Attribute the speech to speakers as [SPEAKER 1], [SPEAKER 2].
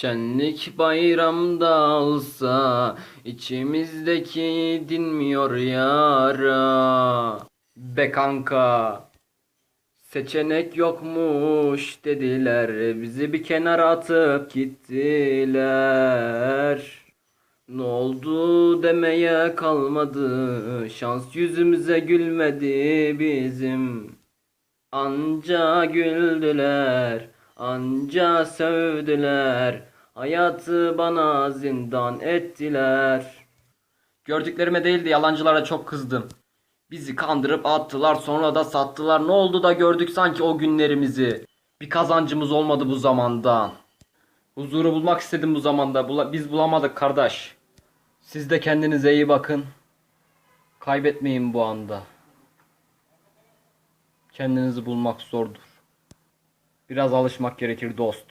[SPEAKER 1] Şenlik bayramda olsa içimizdeki dinmiyor yara. Be kanka. Seçenek yokmuş dediler. Bizi bir kenara atıp gittiler. Ne oldu demeye kalmadı. Şans yüzümüze gülmedi bizim. Anca güldüler, anca sövdüler. Hayatı bana zindan ettiler. Gördüklerime değil de yalancılara çok kızdım. Bizi kandırıp attılar sonra da sattılar. Ne oldu da gördük sanki o günlerimizi. Bir kazancımız olmadı bu zamanda. Huzuru bulmak istedim bu zamanda. Biz bulamadık kardeş. Siz de kendinize iyi bakın. Kaybetmeyin bu anda. Kendinizi bulmak zordur. Biraz alışmak gerekir dost.